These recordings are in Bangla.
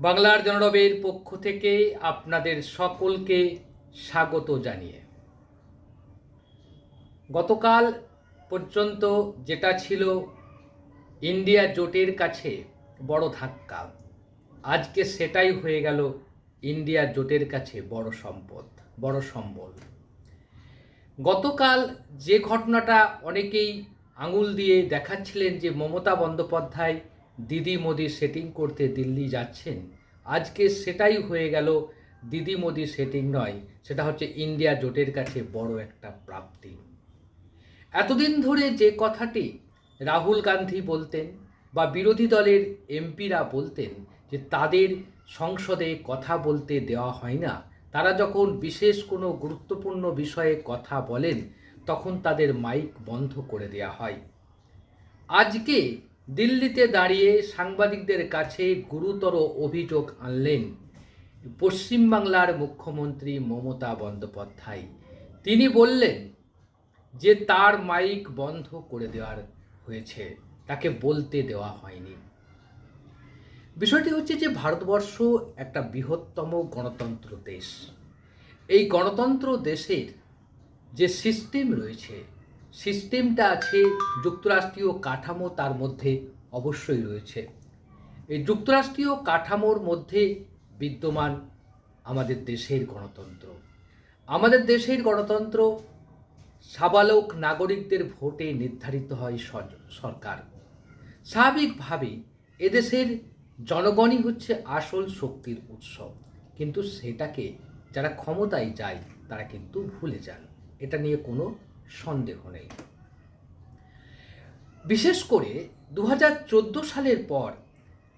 বাংলার জনরবের পক্ষ থেকে আপনাদের সকলকে স্বাগত জানিয়ে। গতকাল পর্যন্ত যেটা ছিল ইন্ডিয়া জোটের কাছে বড় ধাক্কা, আজকে সেটাই হয়ে গেল ইন্ডিয়া জোটের কাছে বড় সম্পদ, বড় সম্বল। গতকাল যে ঘটনাটা অনেকেই আঙুল দিয়ে দেখাচ্ছিলেন যে মমতা বন্দ্যোপাধ্যায় দিদি মোদি সেটিং করতে দিল্লি যাচ্ছেন। আজকে সেটাই হয়ে গেল দিদি মোদি সেটিং নয়, সেটা হচ্ছে ইন্ডিয়া জোটের কাছে বড় একটা প্রাপ্তি। এতদিন ধরে যে কথাটি রাহুল গান্ধী বলতেন বা বিরোধী দলের এমপিরা বলতেন যে তাদের সংসদে কথা বলতে দেওয়া হয় না, তারা যখন বিশেষ কোনো গুরুত্বপূর্ণ বিষয়ে কথা বলেন, তখন তাদের মাইক বন্ধ করে দেওয়া হয়। আজকে দিল্লিতে দাঁড়িয়ে সাংবাদিকদের কাছে গুরুতর অভিযোগ আনলেন পশ্চিমবাংলার মুখ্যমন্ত্রী মমতা বন্দ্যোপাধ্যায়। তিনি বললেন যে তার মাইক বন্ধ করে দেওয়ার হয়েছে, তাকে বলতে দেওয়া হয়নি। বিষয়টি হচ্ছে যে ভারতবর্ষ একটা বৃহত্তম গণতন্ত্র দেশ। এই গণতন্ত্র দেশের যে সিস্টেম রয়েছে সিস্টেমটা আছে, যুক্তরাষ্ট্রীয় কাঠামো তার মধ্যে অবশ্যই রয়েছে। এই যুক্তরাষ্ট্রীয় কাঠামোর মধ্যে বিদ্যমান আমাদের দেশের গণতন্ত্র। আমাদের দেশের গণতন্ত্র সাবালক নাগরিকদের ভোটে নির্ধারিত হয় সরকার। স্বাভাবিকভাবেই এদেশের জনগণই হচ্ছে আসল শক্তির উৎস কিন্তু সেটাকে যারা ক্ষমতায় যায়, তারা কিন্তু ভুলে যান। এটা নিয়ে কোনো সন্দেহ নেই। বিশেষ করে দু হাজার চোদ্দ সালের পর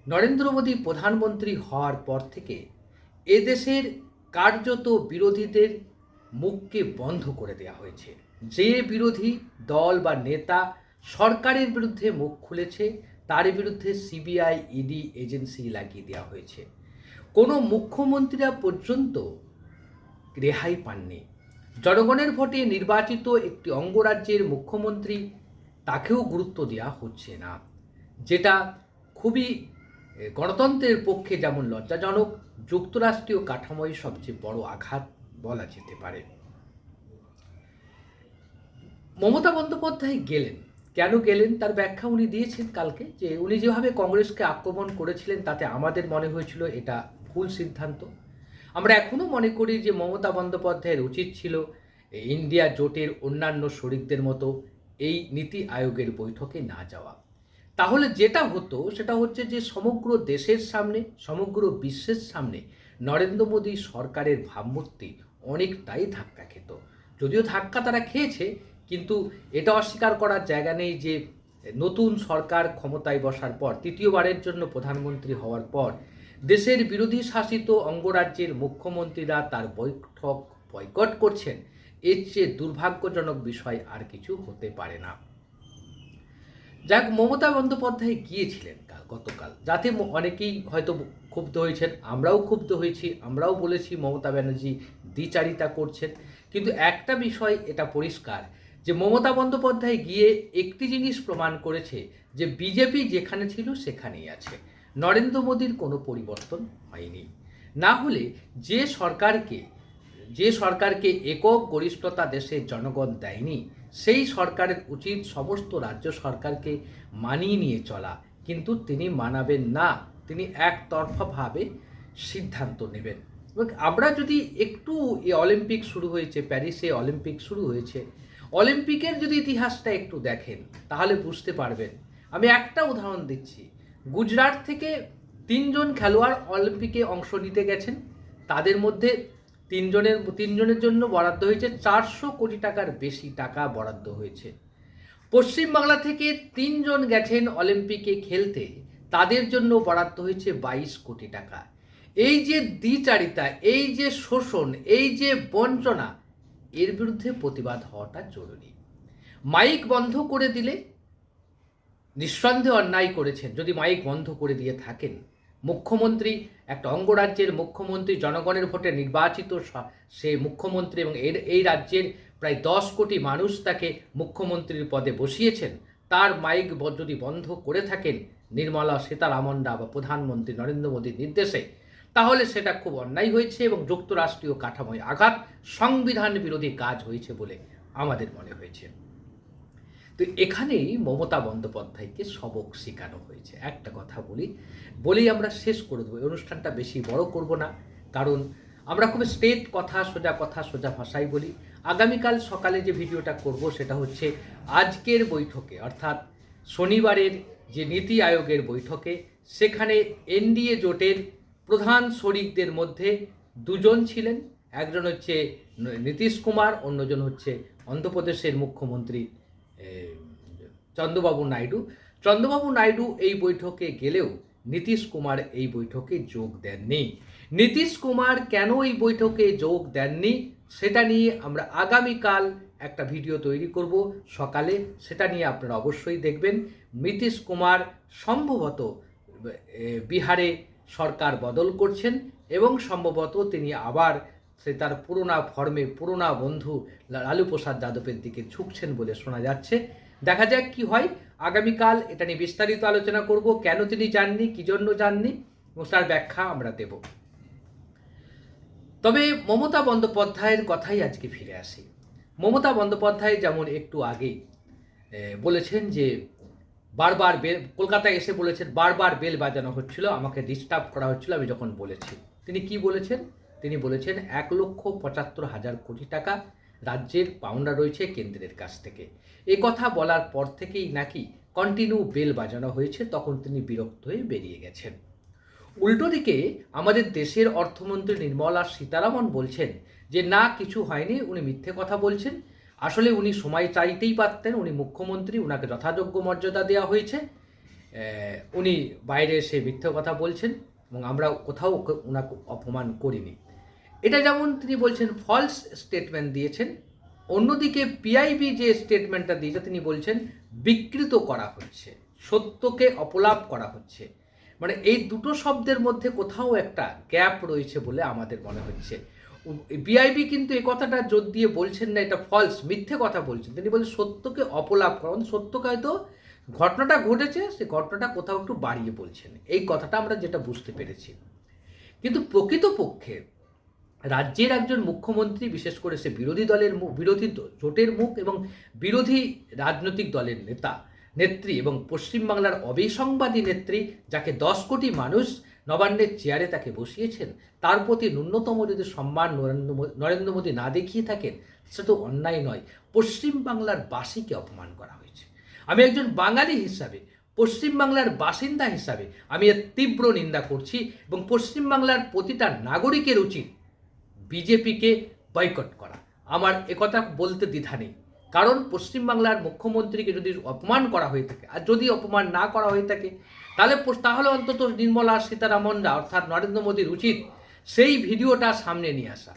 নরেন্দ্র মোদী প্রধানমন্ত্রী হওয়ার পর থেকে এদেশের কার্যত বিরোধীদের মুখকে বন্ধ করে দেওয়া হয়েছে। যে বিরোধী দল বা নেতা সরকারের বিরুদ্ধে মুখ খুলেছে, তার বিরুদ্ধে সিবিআই, ইডি এজেন্সি লাগিয়ে দেওয়া হয়েছে। কোনো মুখ্যমন্ত্রীরা পর্যন্ত রেহাই পাননি। জনগণের ভোটে নির্বাচিত একটি অঙ্গরাজ্যের মুখ্যমন্ত্রী তাকেও গুরুত্ব দেওয়া হচ্ছে না। যেটা খুবই গণতন্ত্রের পক্ষে যেমন লজ্জাজনক, যুক্তরাষ্ট্রীয় কাঠামোয় সবচেয়ে বড় আঘাত বলা যেতে পারে। মমতা বন্দ্যোপাধ্যায় গেলেন। কেন গেলেন? তার ব্যাখ্যা উনি দিয়েছেন কালকে, যে উনি যেভাবে কংগ্রেসকে আক্রমণ করেছিলেন, তাতে আমাদের মনে হয়েছিল এটা ভুল সিদ্ধান্ত। আমরা এখনও মনে করি যে মমতা বন্দ্যোপাধ্যায়ের উচিত ছিল ইন্ডিয়া জোটের অন্যান্য শরিকদের মতো এই নীতি আয়োগের বৈঠকে না যাওয়া। তাহলে যেটা হতো সেটা হচ্ছে যে সমগ্র দেশের সামনে, সমগ্র বিশ্বের সামনে নরেন্দ্র মোদী সরকারের ভাবমূর্তি অনেকটাই ধাক্কা খেত। যদিও ধাক্কা তারা খেয়েছে, কিন্তু এটা অস্বীকার করার জায়গা নেই যে নতুন সরকার ক্ষমতায় বসার পর, তৃতীয়বারের জন্য প্রধানমন্ত্রী হওয়ার পর দেশের বিরোধী শাসিত অঙ্গরাজ্যের মুখ্যমন্ত্রীরা তার বৈঠক বয়কট করছেন। এর চেয়ে দুর্ভাগ্যজনক বিষয় আর কিছু হতে পারে না। যাক, মমতা বন্দ্যোপাধ্যায় গিয়েছিলেন কাল, গতকাল। যাতে অনেকেই হয়তো ক্ষুব্ধ হয়েছেন, আমরাও ক্ষুব্ধ হয়েছি, আমরাও বলেছি মমতা ব্যানার্জি দ্বিচারিতা করছেন। কিন্তু একটা বিষয় এটা পরিষ্কার, যে মমতা বন্দ্যোপাধ্যায় গিয়ে একটি জিনিস প্রমাণ করেছে, যে বিজেপি যেখানে ছিল সেখানেই আছে। নরেন্দ্র মোদীর কোনো পরিবর্তন হয়নি। না হলে যে সরকারকে যে সরকারকে একক গরিষ্ঠতা দেশের জনগণ দেয়নি, সেই সরকারের উচিত সমস্ত রাজ্য সরকারকে মানিয়ে নিয়ে চলা। কিন্তু তিনি মানাবেন না, তিনি একতরফাভাবে সিদ্ধান্ত নেবেন। এবং আমরা যদি একটু এই অলিম্পিক শুরু হয়েছে, প্যারিসে অলিম্পিক শুরু হয়েছে, অলিম্পিকের যদি ইতিহাসটা একটু দেখেন, তাহলে বুঝতে পারবেন। আমি একটা উদাহরণ দিচ্ছি। গুজরাট থেকে তিনজন খেলোয়াড় অলিম্পিকে অংশ নিতে গেছেন। তাদের মধ্যে তিনজনের তিনজনের জন্য বরাদ্দ হয়েছে চারশো কোটি টাকার বেশি টাকা বরাদ্দ হয়েছে। পশ্চিমবাংলা থেকে তিনজন গেছেন অলিম্পিকে খেলতে। তাদের জন্য বরাদ্দ হয়েছে বাইশ কোটি টাকা। এই যে দ্বিচারিতা, এই যে শোষণ, এই যে বঞ্চনা, এর বিরুদ্ধে প্রতিবাদ হওয়াটা জরুরি। মাইক বন্ধ করে দিলে নিঃসন্দেহে অন্যায় করেছেন। যদি মাইক বন্ধ করে দিয়ে থাকেন, মুখ্যমন্ত্রী, একটা অঙ্গরাজ্যের মুখ্যমন্ত্রী জনগণের ভোটে নির্বাচিত সে মুখ্যমন্ত্রী এবং এর, এই রাজ্যের প্রায় দশ কোটি মানুষ তাকে মুখ্যমন্ত্রীর পদে বসিয়েছেন, তার মাইক যদি বন্ধ করে থাকেন, নির্মলা সীতারামনরা বা প্রধানমন্ত্রী নরেন্দ্র মোদীর নির্দেশে, তাহলে সেটা খুব অন্যায় হয়েছে এবং যুক্তরাষ্ট্রীয় কাঠামোয় আঘাত সংবিধান বিরোধী কাজ হয়েছে বলে আমাদের মনে হয়েছে। তো এখানেই মমতা বন্দ্যোপাধ্যায়কে সবক শেখানো হয়েছে। একটা কথা বলি, বলেই আমরা শেষ করে দেবো। অনুষ্ঠানটা বেশি বড় করব না, কারণ আমরা খুব স্ট্রেট কথা, সোজা কথা, সোজা ভাষায় বলি। আগামীকাল সকালে যে ভিডিওটা করব সেটা হচ্ছে আজকের বৈঠকে, অর্থাৎ শনিবারের যে নীতি আয়োগের বৈঠকে, সেখানে এনডিএ জোটের প্রধান শরিকদের মধ্যে দুজন ছিলেন। একজন হচ্ছে নীতিশ কুমার, অন্যজন হচ্ছে অন্ধ্রপ্রদেশের মুখ্যমন্ত্রী চন্দ্রবাবু নাইডু। চন্দ্রবাবু নাইডু এই বৈঠকে গেলেও নীতিশ কুমার এই বৈঠকে যোগ দেননি। নীতিশ কুমার কেন এই বৈঠকে যোগ দেননি, সেটা নিয়ে আমরা আগামীকাল একটা ভিডিও তৈরি করব। সকালে সেটা নিয়ে আপনারা অবশ্যই দেখবেন। নীতিশ কুমার সম্ভবত বিহারে সরকার বদল করছেন এবং সম্ভবত তিনি আবার সে তার পুরোনা ফর্মে পুরোনা বন্ধু লালু প্রসাদ যাদবের দিকে ঝুঁকছেন বলে শোনা যাচ্ছে। দেখা যাক কি হয়। আগামীকাল এটা নিয়ে বিস্তারিত আলোচনা করব। কেন তিনি যাননি? কি জন্য যাননি? এবং তার ব্যাখ্যা আমরা দেব। তবে মমতা বন্দ্যোপাধ্যায়ের কথাই আজকে ফিরে আসি। মমতা বন্দ্যোপাধ্যায় যেমন একটু আগেই এ, বলেছেন যে বারবার বেল কলকাতায় এসে বলেছেন বারবার বেল বাজানো হচ্ছিল আমাকে ডিস্টার্ব করা হচ্ছিল আমি যখন বলেছি। তিনি কি বলেছেন? তিনি বলেছেন, এক লক্ষ পঁচাত্তর হাজার কোটি টাকা রাজ্যের পাওনা রয়েছে কেন্দ্রের কাছ থেকে। এ কথা বলার পর থেকেই নাকি কন্টিনিউ বেল বাজানো হয়েছে, তখন তিনি বিরক্ত হয়ে বেরিয়ে গেছেন। উল্টো দিকে, আমাদের দেশের অর্থমন্ত্রী নির্মলা সীতারামন বলছেন যে, না, কিছু হয়নি। উনি মিথ্যে কথা বলছেন। আসলে উনি সময় চাইতেই পারতেন, উনি মুখ্যমন্ত্রী, উনাকে যথাযোগ্য মর্যাদা দেওয়া হয়েছে। উনি বাইরে এসে মিথ্যে কথা বলছেন এবং আমরা কোথাও ওনাকে অপমান করিনি। এটা যেমন তিনি বলছেন ফলস স্টেটমেন্ট দিয়েছেন, অন্যদিকে পিআইবি যে স্টেটমেন্টটা দিয়েছে, তিনি বলছেন, বিকৃত করা হচ্ছে, সত্যকে অপলাপ করা হচ্ছে। মানে এই দুটো শব্দের মধ্যে কোথাও একটা গ্যাপ রয়েছে বলে আমাদের মনে হচ্ছে। বিআইবি কিন্তু এই কথাটা জোর দিয়ে বলছেন না, এটা ফলস মিথ্যে কথা বলছেন। তিনি বলছেন, সত্যকে অপলাপ করা মানে সত্যকে হয়তো ঘটনাটা ঘটেছে সে ঘটনাটা কোথাও একটু বাড়িয়ে বলছেন। এই কথাটা আমরা যেটা বুঝতে পেরেছি। কিন্তু প্রকৃতপক্ষে রাজ্যের একজন মুখ্যমন্ত্রী, বিশেষ করে সে বিরোধী দলের বিরোধী জোটের মুখ এবং বিরোধী রাজনৈতিক দলের নেতা, নেত্রী এবং পশ্চিমবাংলার অবিসংবাদী নেত্রী যাকে দশ কোটি মানুষ নবান্নের চেয়ারে তাকে বসিয়েছেন, তার প্রতি ন্যূনতম যদি সম্মান নরেন্দ্র মোদী না দেখিয়ে থাকেন সেটা তো অন্যায় নয়। পশ্চিমবাংলার বাসীকে অপমান করা হয়েছে। আমি একজন বাঙালি হিসাবে, পশ্চিমবাংলার বাসিন্দা হিসাবে আমি এর তীব্র নিন্দা করছি এবং পশ্চিমবাংলার প্রতিটা নাগরিকের উচিত বিজেপিকে বয়কট করা। আমার একথা বলতে দ্বিধা নেই। কারণ পশ্চিমবাংলার মুখ্যমন্ত্রীকে যদি অপমান করা হয়ে থাকে, আর যদি অপমান না করা হয়ে থাকে, তাহলে তাহলে অন্তত নির্মলা সীতারামনরা অর্থাৎ নরেন্দ্র মোদীর উচিত সেই ভিডিওটা সামনে নিয়ে আসা।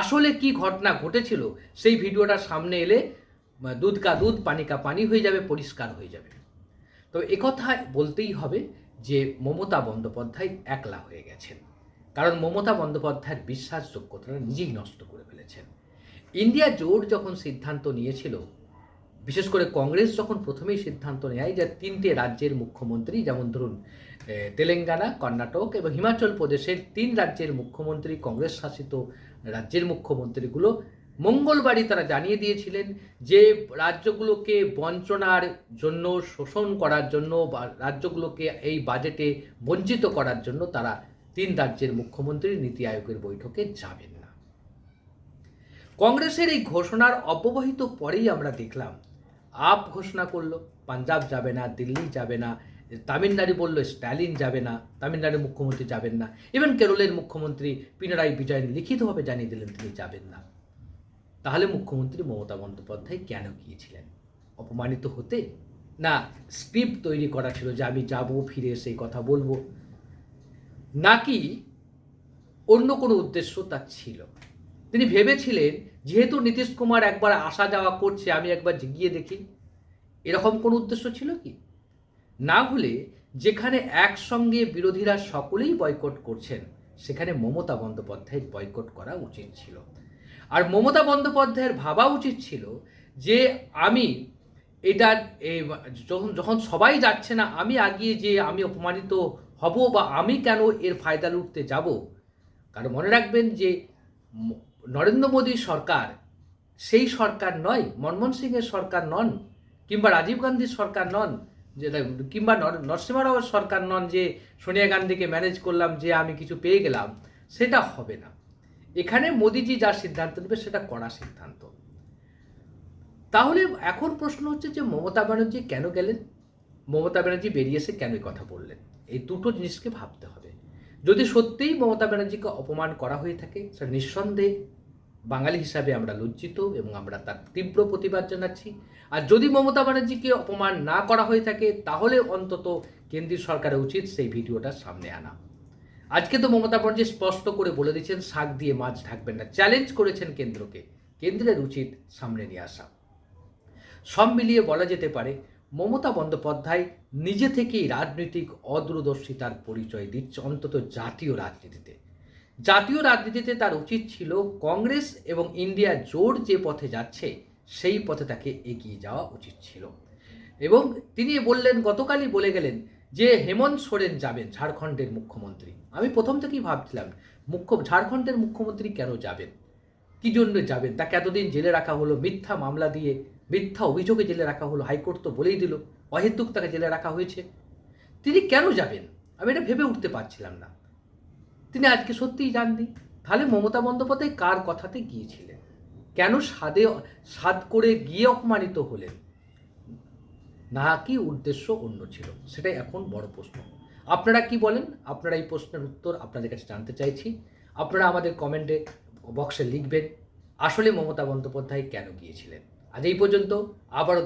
আসলে কি ঘটনা ঘটেছিল, সেই ভিডিওটা সামনে এলে দুধ কা দুধ, পানি কা পানি হয়ে যাবে, পরিষ্কার হয়ে যাবে। তো একথা বলতেই হবে যে মমতা বন্দ্যোপাধ্যায় একলা হয়ে গেছেন। কারণ মমতা বন্দ্যোপাধ্যায়ের বিশ্বাসযোগ্যতা নিজেই নষ্ট করে ফেলেছেন। ইন্ডিয়া জোট যখন সিদ্ধান্ত নিয়েছিল, বিশেষ করে কংগ্রেস যখন প্রথমেই সিদ্ধান্ত নেয় যে তিনটে রাজ্যের মুখ্যমন্ত্রী, যেমন ধরুন তেলেঙ্গানা, কর্ণাটক এবং হিমাচল প্রদেশের তিন রাজ্যের মুখ্যমন্ত্রী, কংগ্রেস শাসিত রাজ্যের মুখ্যমন্ত্রীগুলো, মঙ্গলবারই তারা জানিয়ে দিয়েছিলেন যে রাজ্যগুলোকে বঞ্চনার জন্য, শোষণ করার জন্য বা রাজ্যগুলোকে এই বাজেটে বঞ্চিত করার জন্য তারা তিন রাজ্যের মুখ্যমন্ত্রী নীতি আয়োগের বৈঠকে যাবেন না। কংগ্রেসের এই ঘোষণার অব্যবহিত পরেই আমরা দেখলাম, আপ ঘোষণা করল, পাঞ্জাব যাবে না, দিল্লি যাবে না, তামিলনাড়ু বলল স্ট্যালিন যাবে না তামিলনাড়ুর মুখ্যমন্ত্রী যাবেন না। ইভেন কেরলের মুখ্যমন্ত্রী পিনারাই বিজয়ন লিখিতভাবে জানিয়ে দিলেন তিনি যাবেন না। তাহলে মুখ্যমন্ত্রী মমতা বন্দ্যোপাধ্যায় কেন গিয়েছিলেন? অপমানিত হতে? না, স্ক্রিপ্ট তৈরি করা ছিল যে আমি যাব, ফিরে এসে কথা বলব। নাকি অন্য কোনো উদ্দেশ্য তার ছিল? তিনি ভেবেছিলেন, যেহেতু নীতিশ কুমার একবার আসা যাওয়া করছে, আমি একবার গিয়ে দেখি। এরকম কোনো উদ্দেশ্য ছিল কি? না হলে যেখানে একসঙ্গে বিরোধীরা সকলেই বয়কট করছেন, সেখানে মমতা বন্দ্যোপাধ্যায়ের বয়কট করা উচিত ছিল। আর মমতা বন্দ্যোপাধ্যায়ের ভাবা উচিত ছিল যে, আমি এটা যখন যখন সবাই যাচ্ছে না, আমি আগিয়ে যে আমি অপমানিত হব বা আমি কেন এর ফায়দা লুটতে যাব? কারণ মনে রাখবেন যে নরেন্দ্র মোদীর সরকার সেই সরকার নয়, মনমোহন সিংয়ের সরকার নন, কিংবা রাজীব গান্ধীর সরকার নন, যে কিংবা নর- নরসিংহ রাওয়ের সরকার নন যে, সোনিয়া গান্ধীকে ম্যানেজ করলাম যে, আমি কিছু পেয়ে গেলাম, সেটা হবে না। এখানে মোদিজি যা সিদ্ধান্ত নেবে, সেটা কড়া সিদ্ধান্ত। তাহলে এখন প্রশ্ন হচ্ছে যে, মমতা ব্যানার্জি কেন গেলেন? মমতা ব্যানার্জি বেরিয়ে এসে কেন কথা বললেন? এই দুটো জিনিসকে ভাবতে হবে। যদি সত্যিই মমতা ব্যানার্জিকে অপমান করা হয়ে থাকে, সেটা নিঃসন্দেহে বাঙালি হিসাবে আমরা লজ্জিত এবং আমরা তার তীব্র প্রতিবাদ জানাচ্ছি। আর যদি মমতা ব্যানার্জিকে অপমান না করা হয়ে থাকে, তাহলে অন্তত কেন্দ্রীয় সরকারের উচিত সেই ভিডিওটা সামনে আনা। আজকে তো মমতা ব্যানার্জি স্পষ্ট করে বলে দিয়েছেন, শাক দিয়ে মাছ ঢাকবেন না। চ্যালেঞ্জ করেছেন কেন্দ্রকে। কেন্দ্রের উচিত সামনে নিয়ে আসা। সব মিলিয়ে বলা যেতে পারে মমতা বন্দ্যোপাধ্যায় নিজে থেকেই রাজনৈতিক অদূরদর্শিতার পরিচয় দিচ্ছে, অন্তত জাতীয় রাজনীতিতে। জাতীয় রাজনীতিতে তার উচিত ছিল কংগ্রেস এবং ইন্ডিয়া জোট যে পথে যাচ্ছে, সেই পথে তাকে এগিয়ে যাওয়া উচিত ছিল। এবং তিনি বললেন, গতকালই বলে গেলেন যে, হেমন্ত সোরেন যাবেন ঝাড়খণ্ডের মুখ্যমন্ত্রী। আমি প্রথম থেকেই ভাবছিলাম, মুখ্য, ঝাড়খণ্ডের মুখ্যমন্ত্রী কেন যাবেন? কি জন্য যাবেন? তাকে এতদিন জেলে রাখা হলো, মিথ্যা মামলা দিয়ে মিথ্যা অভিযোগে জেলে রাখা হলো, হাইকোর্ট তো বলেই দিল, অহেতুক তাকে জেলে রাখা হয়েছে। তিনি কেন যাবেন? আমি এটা ভেবে উঠতে পারছিলাম না। তিনি আজকে সত্যিই যাননি। তাহলে মমতা বন্দ্যোপাধ্যায় কার কথাতে গিয়েছিলেন? কেন সাদে, সাদ করে গিয়ে অপমানিত হলেন? না কি উদ্দেশ্য অন্য ছিল? সেটাই এখন বড় প্রশ্ন। আপনারা কি বলেন? আপনারা এই প্রশ্নের উত্তর আপনাদের কাছে জানতে চাইছি। আপনারা আমাদের কমেন্টে বক্সে লিখবেন, আসলে মমতা বন্দ্যোপাধ্যায় কেন গিয়েছিলেন? আজ এই পর্যন্ত আবারও